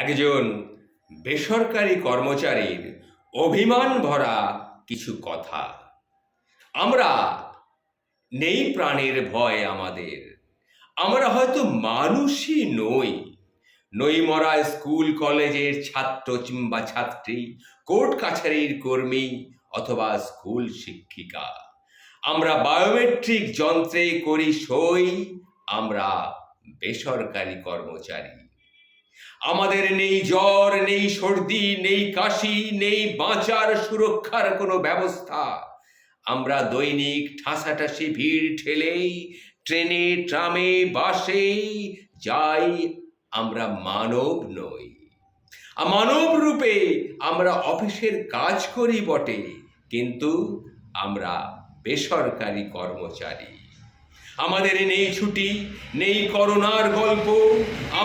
একজন বেসরকারি কর্মচারীর অভিমান ভরা কিছু কথা। আমরা নেই প্রাণের ভয় আমাদের। আমরা হয়তো মানুষই নই। নই মরা স্কুল, কলেজের ছাত্র কিংবা ছাত্রী, কোর্ট কাছারির কর্মী অথবা স্কুল শিক্ষিকা। আমরা বায়োমেট্রিক যন্ত্রে করি সই, আমরা বেসরকারি কর্মচারী। আমাদের নেই জ্বর, নেই সর্দি, নেই কাশি, নেই বাঁচার, সুরক্ষার কোনো ব্যবস্থা। আমরা দৈনিক ঠাসাঠাসি ভিড় ঠেলেই, ট্রেনে, ট্রামে বাসে যাই, আমরা মানব নই। মানব রূপে আমরা অফিসের কাজ করি বটে, কিন্তু আমরা বেসরকারি কর্মচারী। আমাদের নেই ছুটি, নেই করোনার গল্প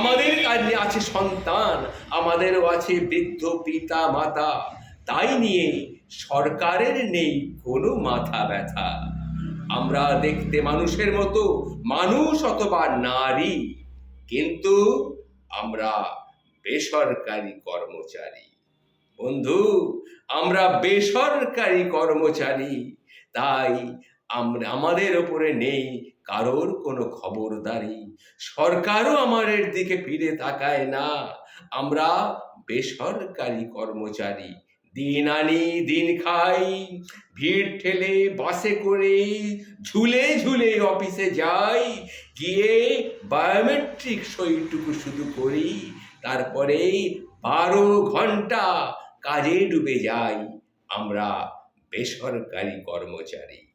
আমাদের কাছে আছে সন্তান, আমাদেরও আছে বৃদ্ধ পিতা, মাতা। তাই নিয়ে সরকারের নেই কোনো মাথা ব্যথা। আমরা দেখতে মানুষের মতো, মানুষ অথবা নারী, কিন্তু আমরা বেসরকারি কর্মচারী। বন্ধু, আমরা বেসরকারি কর্মচারী, তাই আমাদের ওপরে নেই কারোর কোনো খবরদারি। সরকারও আমাদের দিকে ফিরে তাকায় না। আমরা বেসরকারি কর্মচারী। দিন আনি, দিন খাই। ভিড় ঠেলে বাসে করে ঝুলে ঝুলে অফিসে যাই। গিয়ে বায়োমেট্রিক সইটুকু শুধু করি। তারপরে বারো ঘণ্টা কাজে ডুবে যাই। আমরা বেসরকারি কর্মচারী।